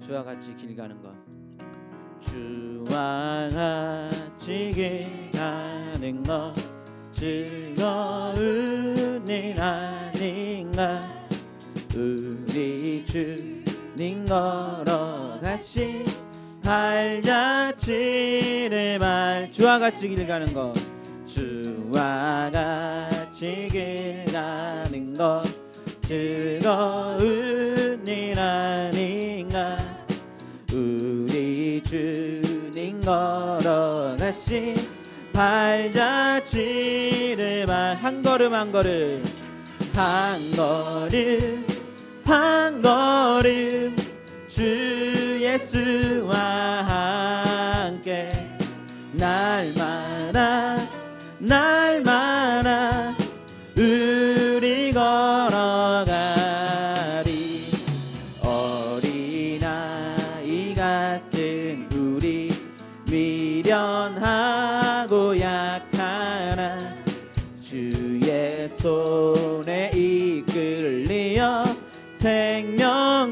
주와 같이 길 가는 것. 주와 같이 길 가는 것. 즐거운 일 아닌가. 우리 주님 걸어가신 발자취를 말. 주와 같이 길 가는 것. 주와 같이 길 가는 것. 즐거운 일 아닌가 주님 걸어가신 발자취를 말한 걸음 한 걸음. 한 걸음 한 걸음. 주 예수와 함께. 날마다 날마다 손에 이끌리어 생명길로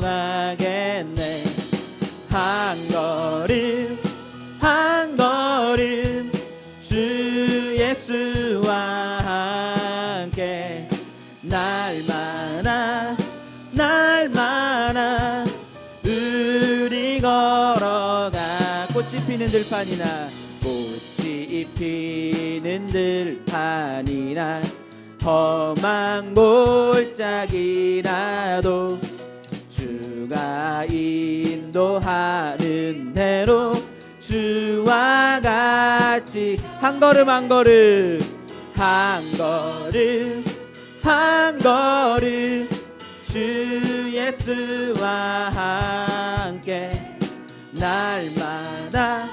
가겠네. 한 걸음 한 걸음 주 예수와 함께 날마다 날마다 우리 걸어가 꽃이 피는 들판이나 꽃이 피는 들판이나 험한 골짜기라도 주가 인도하는 대로 주와 같이 한 걸음 한 걸음 한 걸음 한 걸음 주 예수와 함께 날마다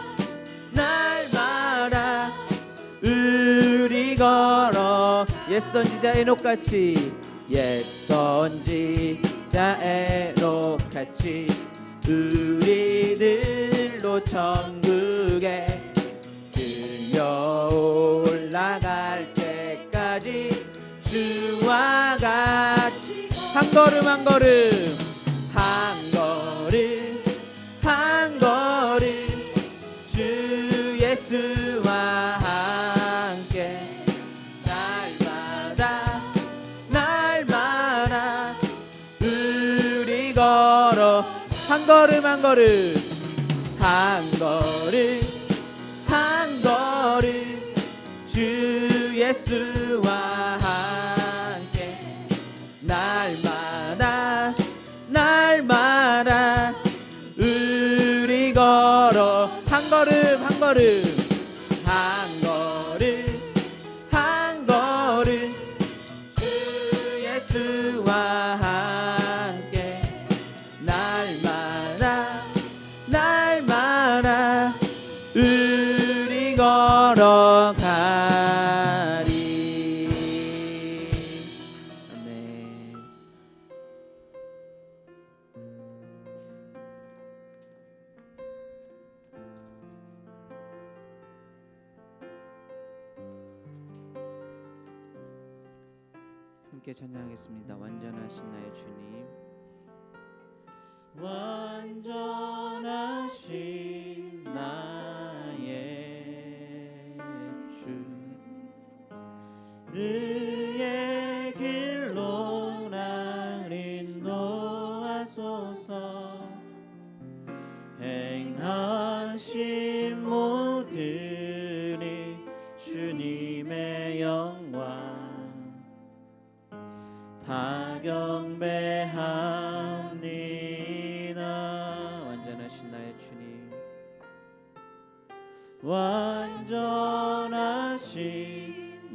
옛 선지자 에녹같이 옛 선지자 에녹같이 우리들로 천국에 들려 올라갈 때까지 주와 같이 한 걸음 한 걸음 한 걸음 한 걸음. 한 걸음 한 걸음. 주 예수 걸어가리 아멘 함께 찬양하겠습니다. 완전하신 나의 주님. 완전하신 주님의 영광 다 경배합니다. 완전하신 나의 주님 완전하신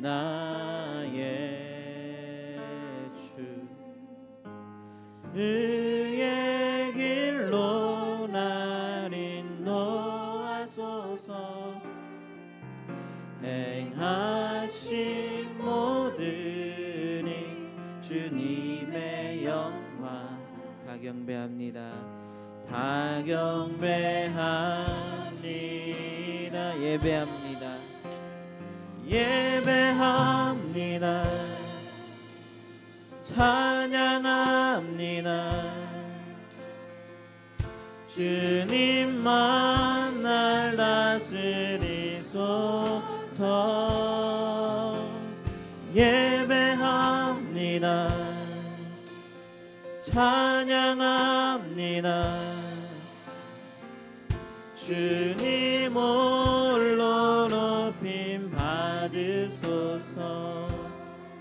나의 주 다 경배합니다. 다 경배합니다. 예배합니다. 예배합니다. 찬양합니다. 주님만 날 다스리소서. 예배합니다 찬양합니다. 주님 홀로 높임 받으소서.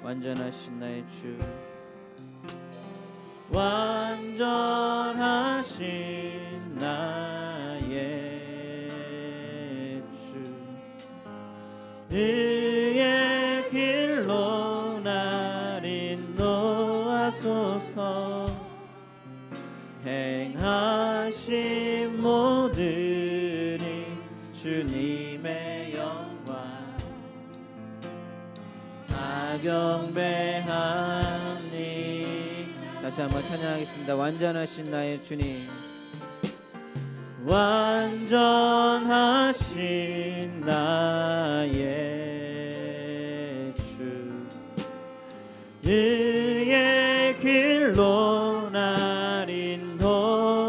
완전하신 나의 주. 완전하신 나의 주. 의의 길로 날 인도하소서 경배하니. 다시 한번 찬양하겠습니다. 완전하신 나의 주님. 완전하신 나의 주. 의의 길로 날 인도하소서.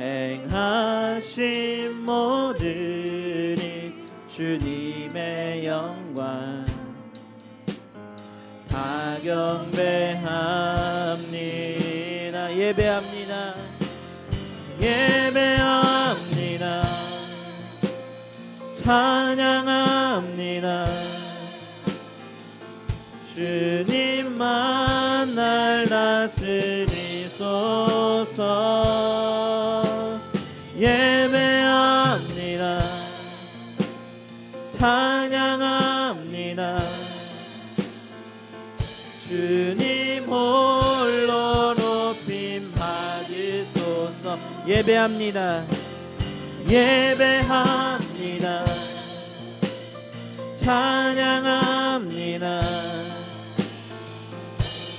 행하신 모든 일 주님의 영광 다 경배합니다. 예배합니다. 예배합니다. 찬양합니다. 주님만 날 다스리소서 찬양합니다. 주님 홀로 높임 받으소서. 예배합니다. 예배합니다. 찬양합니다.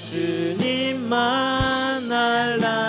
주님만 날다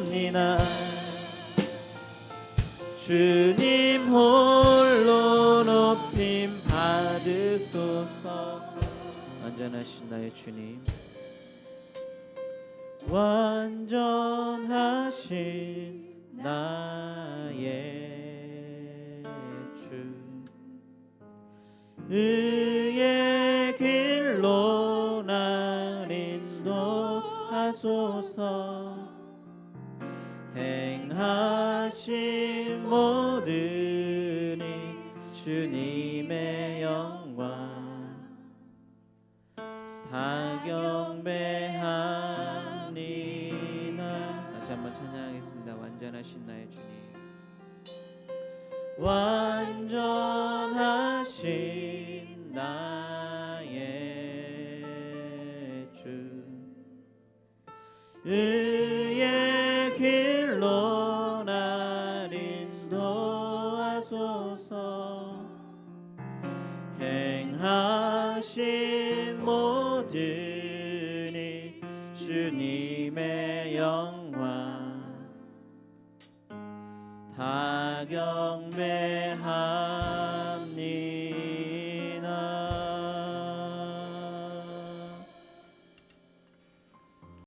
찬양합니다 주님 홀로 높임 받으소서. 완전하신 나의 주님. 완전하신 나의 주 주님의 영광. 다 경배합니다. 다시 한번 찬양하겠습니다. 완전하신 나의 주님. 완전하신 나의 주 주님의 영광 다 경배하